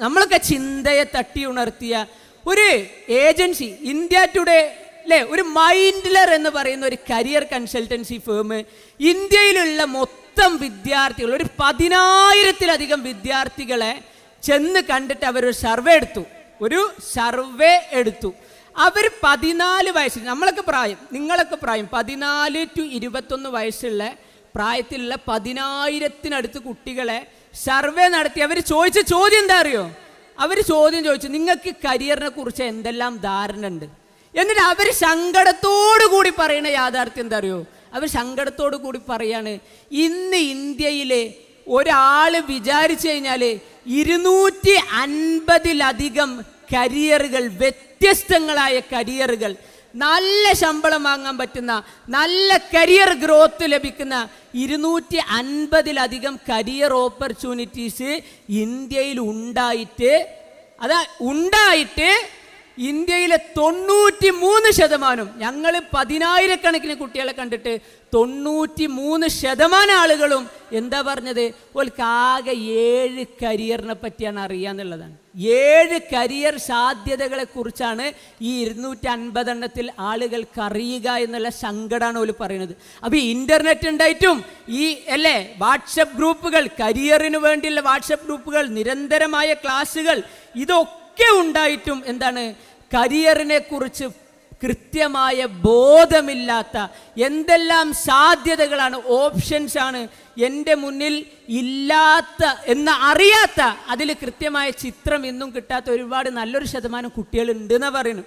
നമ്മളൊക്കെ ചിന്തയെ തട്ടി ഉണർത്തിയ ഒരു ഏജൻസി ഇന്ത്യ ടുഡേ അല്ലേ ഒരു മൈൻഡ്ലർ എന്ന് പറയുന്ന ഒരു കരിയർ കൺസൾട്ടൻസി ഫേം ഇന്ത്യയിലുള്ള മൊത്തം വിദ്യാർത്ഥികൾ ഒരു പതിനായിരത്തിലധികം വിദ്യാർത്ഥികളെ ചെന്ന് കണ്ടിട്ട് അവരൊരു സർവേ എടുത്തു. ഒരു സർവേ എടുത്തു. അവർ പതിനാല് വയസ്സിൽ നമ്മളൊക്കെ പ്രായം നിങ്ങളൊക്കെ പ്രായം പതിനാല് ടു ഇരുപത്തൊന്ന് വയസ്സുള്ള പ്രായത്തിലുള്ള പതിനായിരത്തിനടുത്ത് കുട്ടികളെ സർവേ നടത്തി. അവർ ചോദിച്ച ചോദ്യം എന്താ അറിയോ? അവർ ചോദ്യം ചോദിച്ചു നിങ്ങൾക്ക് കരിയറിനെ കുറിച്ച് എന്തെല്ലാം ധാരണ ഉണ്ട് എന്നിട്ട് അവർ സങ്കടത്തോടു കൂടി പറയുന്ന യാഥാർത്ഥ്യം എന്താ അറിയോ? അവർ സങ്കടത്തോടു കൂടി പറയാണ് ഇന്ന് ഇന്ത്യയിലെ ഒരാൾ വിചാരിച്ചു കഴിഞ്ഞാൽ ഇരുന്നൂറ്റി അൻപതിലധികം കരിയറുകൾ വ്യത്യസ്തങ്ങളായ കരിയറുകൾ. നല്ല ശമ്പളം വാങ്ങാൻ പറ്റുന്ന നല്ല കരിയർ ഗ്രോത്ത് ലഭിക്കുന്ന ഇരുന്നൂറ്റി അൻപതിലധികം കരിയർ ഓപ്പർച്യൂണിറ്റീസ് ഇന്ത്യയിൽ ഉണ്ടായിട്ട് അതാ ഉണ്ടായിട്ട് ഇന്ത്യയിലെ തൊണ്ണൂറ്റി മൂന്ന് ശതമാനം ഞങ്ങൾ പതിനായിരക്കണക്കിന് കുട്ടികളെ കണ്ടിട്ട് തൊണ്ണൂറ്റി മൂന്ന് ശതമാനം ആളുകളും എന്താ പറഞ്ഞത്? ഓൾക്ക് ആകെ ഏഴ് കരിയറിനെ പറ്റിയാണ് അറിയാന്നുള്ളതാണ് ഏഴ് കരിയർ സാധ്യതകളെ കുറിച്ചാണ് ഈ ഇരുന്നൂറ്റി അൻപതെണ്ണത്തിൽ ആളുകൾക്ക് അറിയുക എന്നുള്ള സങ്കടമാണ് ഓൽ പറയുന്നത്. അപ്പോൾ ഈ ഇന്റർനെറ്റ് ഉണ്ടായിട്ടും ഈ അല്ലേ വാട്സപ്പ് ഗ്രൂപ്പുകൾ കരിയറിന് വേണ്ടിയുള്ള വാട്സപ്പ് ഗ്രൂപ്പുകൾ നിരന്തരമായ ക്ലാസ്സുകൾ ഇതൊക്കെ ഉണ്ടായിട്ടും എന്താണ് കരിയറിനെ കുറിച്ച് കൃത്യമായ ബോധമില്ലാത്ത എന്തെല്ലാം സാധ്യതകളാണ് ഓപ്ഷൻസ് ആണ് എന്റെ മുന്നിൽ ഇല്ലാത്ത എന്ന് അറിയാത്ത അതിൽ കൃത്യമായ ചിത്രം ഇന്നും കിട്ടാത്ത ഒരുപാട് നല്ലൊരു ശതമാനം കുട്ടികളുണ്ട് എന്ന് പറയുന്നു